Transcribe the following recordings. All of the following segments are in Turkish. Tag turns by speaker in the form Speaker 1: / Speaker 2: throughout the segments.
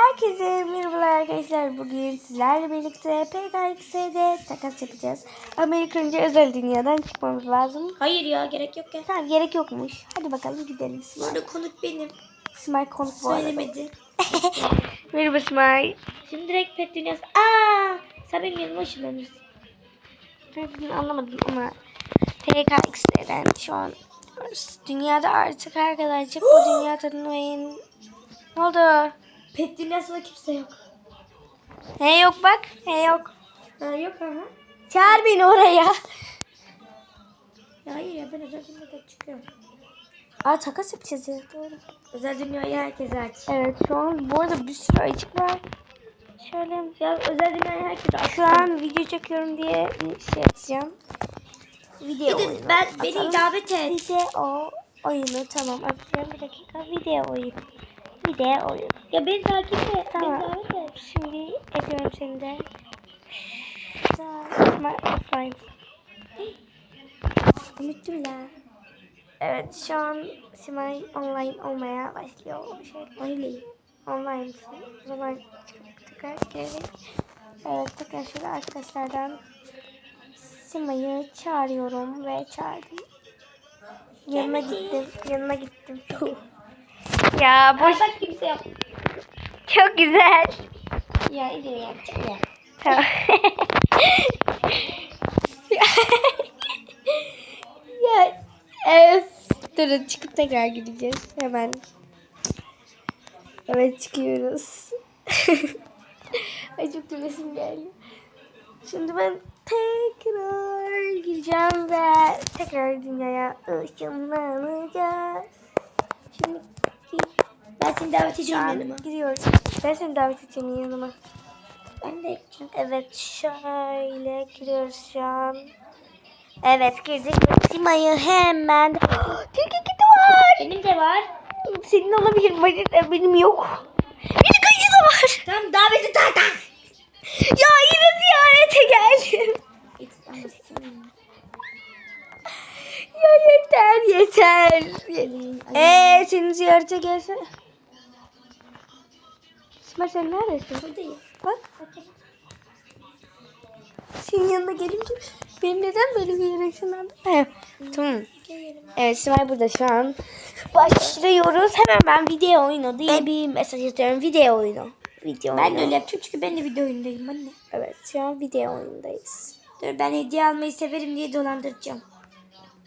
Speaker 1: Herkese merhabalar arkadaşlar. Bugün sizlerle birlikte PKX'de takas yapacağız. Ama ilk önce özel dünyadan çıkmamız lazım.
Speaker 2: Hayır ya gerek yok ya.
Speaker 1: Tamam gerek yokmuş. Hadi bakalım gidelim.
Speaker 2: Bu
Speaker 1: Smile,
Speaker 2: arada konuk benim.
Speaker 1: Smile konuk bu.
Speaker 2: Söylemedi.
Speaker 1: Merhaba Smile.
Speaker 2: Şimdi direkt pet dünyası. Aa, sen benim yanıma ışınlanırsın.
Speaker 1: Ben anlamadım ama PKX'den şu an dünyada artık arkadaşlar bu dünya tanımayın. Ne oldu?
Speaker 2: Pet dünyasında kimse yok.
Speaker 1: He yok bak. He yok.
Speaker 2: Ha yok ha.
Speaker 1: Çağır beni oraya.
Speaker 2: Ya hayır ya ben özel dünyada çıkıyorum.
Speaker 1: Aa takas yapacağız ya. Doğru.
Speaker 2: Özel dünyayı herkese aç.
Speaker 1: Evet şu an bu arada bir sürü açık var. Şöyle
Speaker 2: Ya özel dünyayı herkese aç.
Speaker 1: şu an video çekiyorum diye şey atacağım. Video
Speaker 2: Bir
Speaker 1: oyunu.
Speaker 2: ben, beni davet et.
Speaker 1: Video oyunu tamam atacağım bir dakika. Video oyun. Video oyun.
Speaker 2: Ya beni takip et.
Speaker 1: Tamam.
Speaker 2: Beni davet et.
Speaker 1: Şimdi ekliyorum seni de. Offline.
Speaker 2: Unuttum la.
Speaker 1: Evet şu an Simay online olmaya başlıyor. Şöyle
Speaker 2: Öyleyim.
Speaker 1: online o zaman tekrar girelim. Evet tekrar şöyle arkadaşlardan Sima'yı çağırıyorum ve çağırdım. Yanına gittim. Yanına gittim. ya boş.
Speaker 2: Bak kimse yok.
Speaker 1: Çok güzel.
Speaker 2: Ya iyi yapacağım ya.
Speaker 1: Tamam. ya evet. Durun çıkıp tekrar gideceğiz. Hemen. Evet çıkıyoruz. Ay çok gülesim geldi. Şimdi ben tekrar gireceğim ve tekrar dünyaya ışınlanacağız. Şimdi
Speaker 2: Ben seni davet edeceğim
Speaker 1: an
Speaker 2: yanıma.
Speaker 1: gidiyoruz. Ben seni davet edeceğim yanıma.
Speaker 2: Ben de yapacağım.
Speaker 1: Evet şöyle giriyoruz şu an. Evet girdik ve Sima'yı hemen... Tilki kiti var.
Speaker 2: Benim de var.
Speaker 1: Senin olabilir benim, benim yok. Benim kayıcı da var.
Speaker 2: Tamam davet et zaten.
Speaker 1: Ya yine ziyarete geldim. Ya yeter yeter. Eee senin ziyarete gelse. Sima sen neredesin?
Speaker 2: Buradayım.
Speaker 1: Bak. Senin yanına gelince benim neden böyle bir ışınlandı? He, Tamam. Evet Simay burada şu an. Başlıyoruz. Hemen ben video oyunu diye bir mesaj atıyorum. Video oyunu. Video
Speaker 2: Ben
Speaker 1: oyunu.
Speaker 2: de öyle yapacağım çünkü ben de video oyundayım anne.
Speaker 1: Evet şu an video oyundayız.
Speaker 2: Dur ben hediye almayı severim diye dolandıracağım.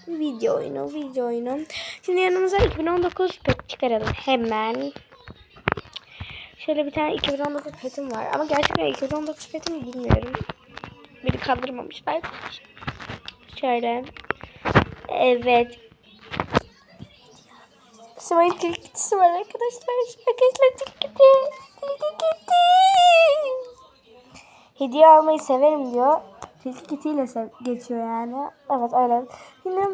Speaker 1: Video oyunu, video oyunu. Şimdi yanımıza 2019 pet çıkaralım hemen. Şöyle bir tane 2019 petim var. Ama gerçekten 2019 petim bilmiyorum. Beni kandırmamışlar. Şöyle. Evet. Sıvayın tilkisi var arkadaşlar. Arkadaşlar tilkiti. Tilkiti. Hediye almayı severim diyor. Tilki kitiyle geçiyor yani. Evet öyle. Yine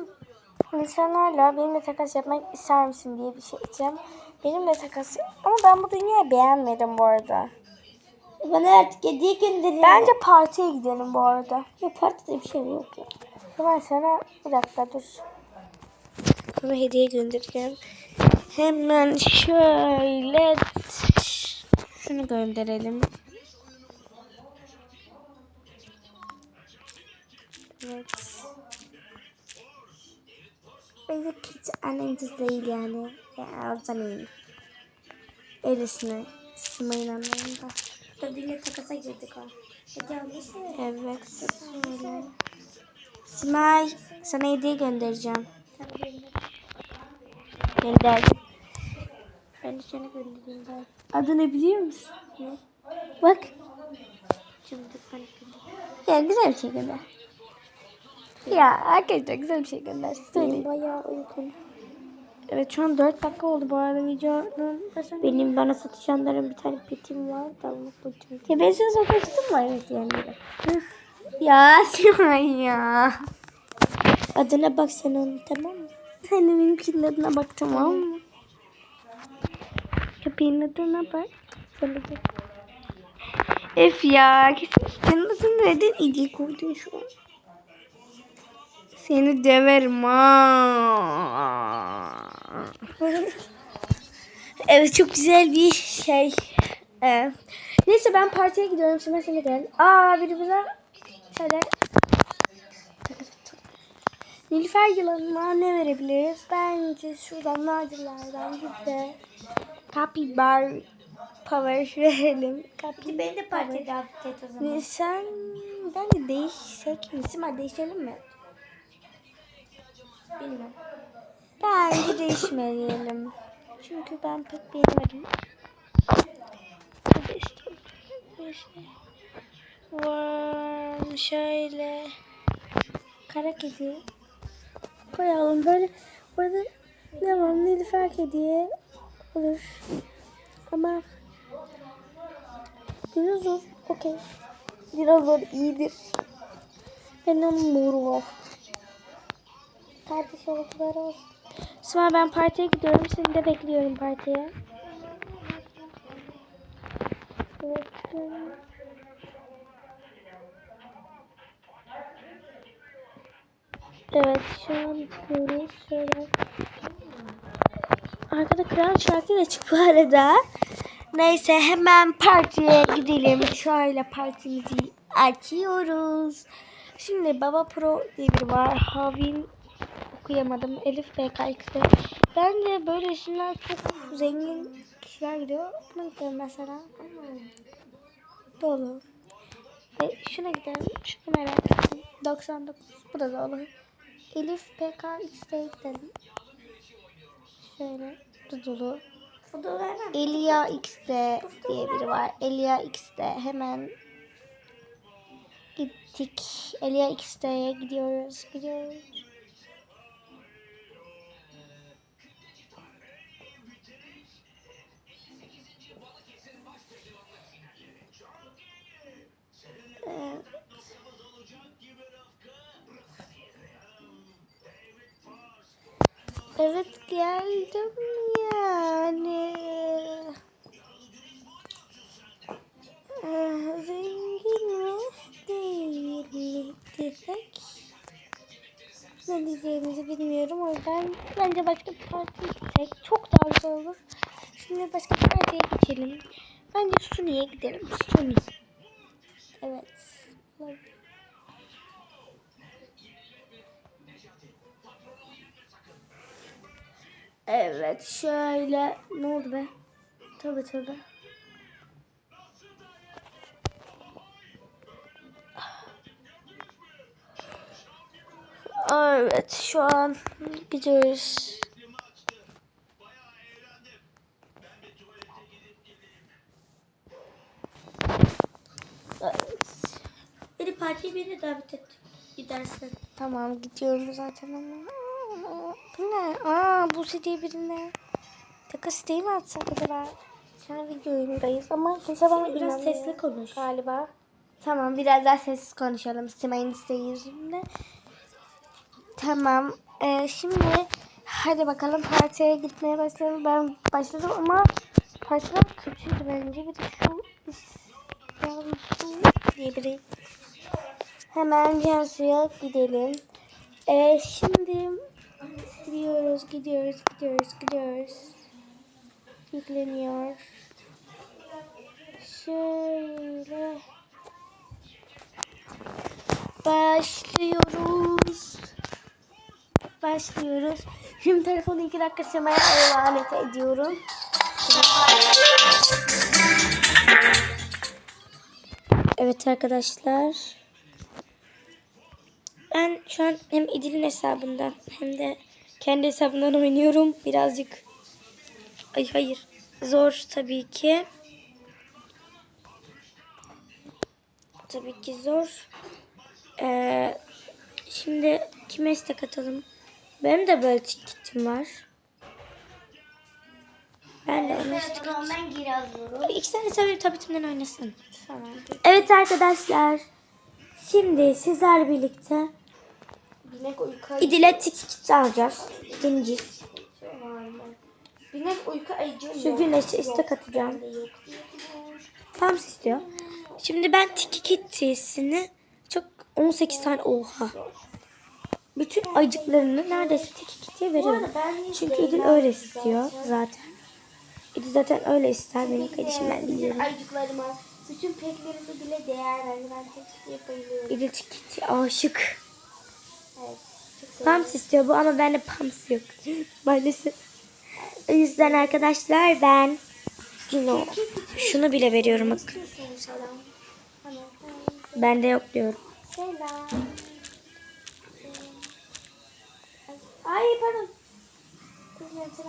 Speaker 1: insanlarla benimle takas yapmak ister misin diye bir şey diyeceğim. Benimle takas ama ben bu dünyayı beğenmedim bu arada.
Speaker 2: Bana artık hediye gönderin.
Speaker 1: Bence partiye gidelim bu arada.
Speaker 2: Ya partide bir şey yok ya.
Speaker 1: Ben sana bir dakika dur. Sana hediye göndereceğim. Hemen şöyle şunu gönderelim. Evet. Bence hiç annemciz değil yani. Ya o zaman Öylesine sımayın anlamında.
Speaker 2: Tadıyla takasa girdik almayı severim.
Speaker 1: Evet. Simay sana hediye göndereceğim. Gönderdim.
Speaker 2: Ben de sana göndereyim ben.
Speaker 1: Adı ne biliyor musun? Ne? Bak.
Speaker 2: Panik göndereyim.
Speaker 1: Ya güzel bir şey gönder. Ya arkadaşlar güzel bir şey gönder.
Speaker 2: Benim bayağı uygun.
Speaker 1: Evet şu an 4 dakika oldu bu arada videonun.
Speaker 2: Benim bana satışanların bir tane petim var da unuttum.
Speaker 1: Ya ben sana satıştım mı? Evet yani. Ya Simay ya.
Speaker 2: Adına bak sen onun tamam mı?
Speaker 1: Sen de benimkinin adına bak tamam mı? Köpeğin adına bak. Sen de. Ef ya. Kesin senin adını neden İdi koydun şu an? Seni döverim ha. evet çok güzel bir şey. Ee, neyse ben partiye gidiyorum. Şimdi sen de gel. Aa biri bize şöyle Nilüfer yılanına ne verebiliriz? Bence şuradan nadirlerden bir de Capybar Power verelim. Capybar
Speaker 2: Beni de partiye davet et o zaman.
Speaker 1: Sen bence değişsek mi? Sima değişelim mi?
Speaker 2: Bilmem.
Speaker 1: Bence değişmeyelim. Çünkü ben pek işte. işte. Var şöyle. Kara kedi. Koyalım böyle. Burada ne var? Nilüfer kediye olur. Ama dinozor okey. Dinozor iyidir. Benim moru. Kardeş oluklar olsun. Sonra ben partiye gidiyorum. Seni de bekliyorum partiye. Evet. Şu an gidiyoruz. Şöyle. Arkada kral şarkı da çıktı bu arada. Neyse hemen partiye gidelim. Şöyle partimizi açıyoruz. Şimdi Baba Pro diye biri var. Havin okuyamadım. Elif BKX'de. Bence böyle isimler çok zengin kişiler gidiyor. Buna gidelim mesela. Dolu. E, şuna gidelim. Şunu merak ettim. 99. Bu da dolu. Elif PKX'de gidelim. Şöyle. Bu dolu. Elia X'de diye biri var. Elia X'de hemen gittik. Elia X'de'ye gidiyoruz. Gidiyoruz. Evet geldim yani. Ee, Zengin mi değil mi desek? Ne diyeceğimizi bilmiyorum. O yüzden bence başka bir partiye gitsek çok daha güzel olur. Şimdi başka bir partiye geçelim. Bence Suni'ye gidelim. Suni. Evet. olabilir. Evet şöyle ne oldu be? Tövbe tövbe. Evet şu an gidiyoruz. Evet.
Speaker 2: Beni partiye beni davet et. Gidersen.
Speaker 1: Tamam gidiyorum zaten ama. Ne? Aa bu diye birine. Takı siteyi mi atsak acaba? An video oyundayız ama kimse bana
Speaker 2: Biraz
Speaker 1: inanmıyor
Speaker 2: sesli konuş.
Speaker 1: Galiba. Tamam biraz daha sessiz konuşalım. Simay'ın isteği yüzünden. Tamam. Ee, şimdi hadi bakalım partiye gitmeye başlayalım. Ben başladım ama partiler kötüydü bence. Bir de şu diye biri. Hemen Cansu'ya gidelim. Ee, şimdi gidiyoruz, gidiyoruz, gidiyoruz, gidiyoruz. Yükleniyor. Şöyle. Başlıyoruz. Başlıyoruz. Şimdi telefonu iki dakika Sema'ya emanet ediyorum. Evet arkadaşlar. Ben şu an hem İdil'in hesabından hem de kendi hesabından oynuyorum. Birazcık ay hayır zor tabii ki. Tabii ki zor. Ee, şimdi kime istek atalım? Benim de böyle tikitim var. Ben de ona istek
Speaker 2: ben geri alıyorum.
Speaker 1: İki tane seviyorum tabletimden oynasın. Tamam. Evet arkadaşlar. Şimdi sizler birlikte
Speaker 2: Binek uyku
Speaker 1: İdil'e tikit alacağız. Dinciz.
Speaker 2: Binek uyku ayıcı
Speaker 1: Şu güneşe istek atacağım. Tam istiyor. Şimdi ben tiki kittisini çok 18 tane oha. Bütün acıklarını neredeyse tiki kittiye veriyorum. Çünkü İdil öyle istiyor zaten. İdi zaten öyle ister benim kardeşim ben biliyorum.
Speaker 2: Ayıcıklarıma, bütün peklerime bile değer verdi. Ben tek bayılıyorum.
Speaker 1: İdi Kitty aşık. Pams istiyor bu ama bende Pams yok. Maalesef. O yüzden arkadaşlar ben Dino. Şunu bile veriyorum bak. Bende yok diyorum.
Speaker 2: Ay pardon.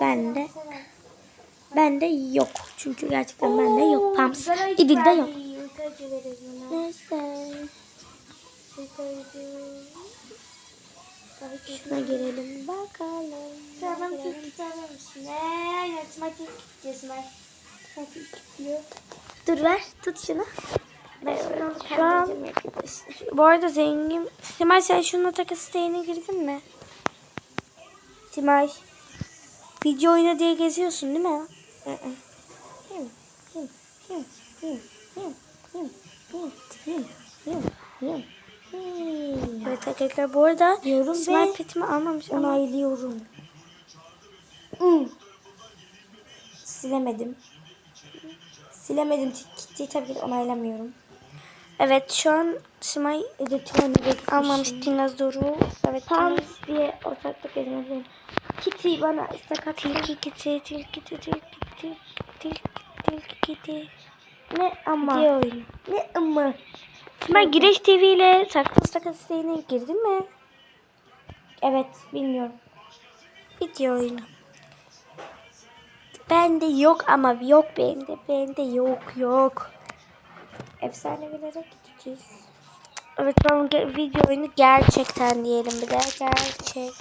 Speaker 1: Bende. Bende yok. Çünkü gerçekten bende yok. Pams. İdil'de yok. Neyse. Şuna girelim bakalım.
Speaker 2: Tamam tutamam Ne? Yatmak istiyorsun.
Speaker 1: Dur ver. Tut şunu.
Speaker 2: Ben
Speaker 1: Şu an bu arada zengin. Simay sen şununla takı siteğine girdin mi? Simay. Video oyna diye geziyorsun değil mi? Hı hı. Evet arkadaşlar bu arada
Speaker 2: Diyorum ve
Speaker 1: petimi almamış ama
Speaker 2: onaylıyorum.
Speaker 1: silemedim. Silemedim. Kitty'yi tabii ki onaylamıyorum. Evet şu an Simay
Speaker 2: Editörünü
Speaker 1: almamış dinozoru. Evet
Speaker 2: Pams diye ortaklık edilmedi. Kitty bana istek attı.
Speaker 1: Tilki kiti, tilki tilki tilki tilki tilki kiti.
Speaker 2: Ne ama? Ne ama?
Speaker 1: Ben Güneş TV ile saklı saklı siteğine girdin mi?
Speaker 2: Evet bilmiyorum.
Speaker 1: Video oyunu. Bende yok ama yok bende. Bende yok yok.
Speaker 2: Efsanelere gideceğiz.
Speaker 1: Evet ben video oyunu gerçekten diyelim bir de gerçek.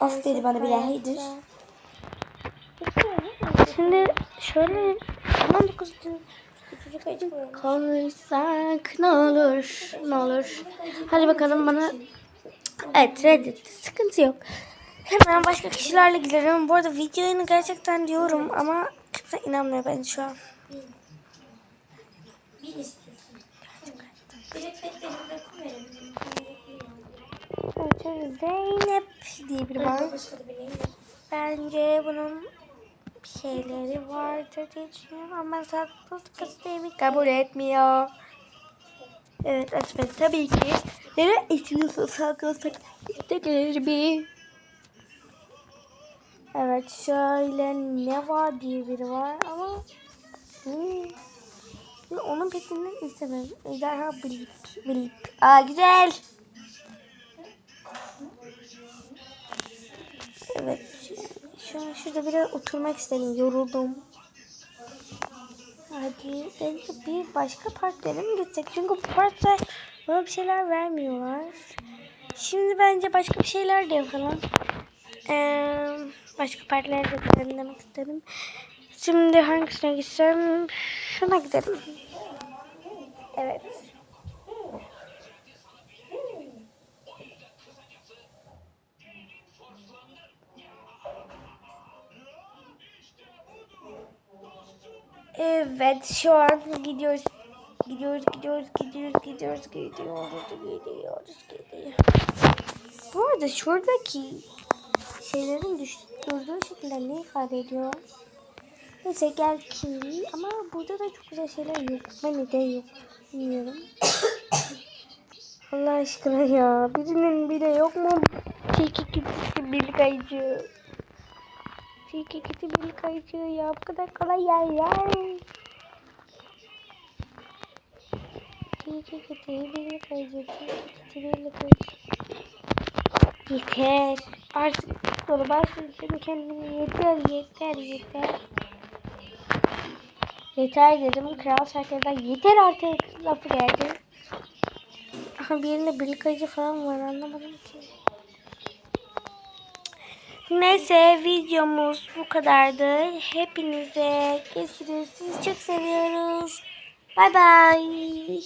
Speaker 2: Of dedi bana hayırdır.
Speaker 1: Şimdi şöyle 19
Speaker 2: Küçücük ayıcık oyunu.
Speaker 1: konuşsak ne olur ne olur. Hadi bakalım bana. Evet reddetti. Sıkıntı yok. Hemen başka kişilerle giderim. Bu arada video oyunu gerçekten diyorum ama kimse inanmıyor ben şu an. Zeynep diye biri var. Bence bunun şeyleri vardır diye düşünüyorum ama saklı kısmı kabul etmiyor. Evet Esmet tabii ki. Neden istiyorsun saklı saklı Evet şöyle ne var diye biri var ama hmm, onun petinden istemem. Ejderha blip blip. Aa güzel. Evet. Şu an şurada biraz oturmak istedim. Yoruldum. Hadi bir başka parklara mı gitsek? Çünkü bu parkta bana bir şeyler vermiyorlar. Şimdi bence başka bir şeyler de yapalım. Ee, başka parklara da gidelim demek istedim. Şimdi hangisine gitsem? Şuna gidelim. Evet. Evet şu an gidiyoruz. Gidiyoruz, gidiyoruz, gidiyoruz, gidiyoruz, gidiyoruz, gidiyoruz, gidiyoruz. Bu arada şuradaki şeylerin düş, durduğu şekilde ne ifade ediyor? Neyse gel ki ama burada da çok güzel şeyler yok. Ben neden yok bilmiyorum. Allah aşkına ya birinin bile yok mu? Tilki kitisi bir kayıcı. Tilki kiti bir kayıcı ya bu kadar kolay yerler. Tilki kiti bir kayıcı. Tilki kiti bir kayıcı. Yeter. Artık dolu başladım kendimi. Yeter yeter yeter. Yeter dedim. Kral şarkıdan yeter artık lafı geldi. Aha bir yerinde birlik ayıcı falan var anlamadım ki. Neyse videomuz bu kadardı. Hepinize görüşürüz. Sizi çok seviyoruz. Bay bay.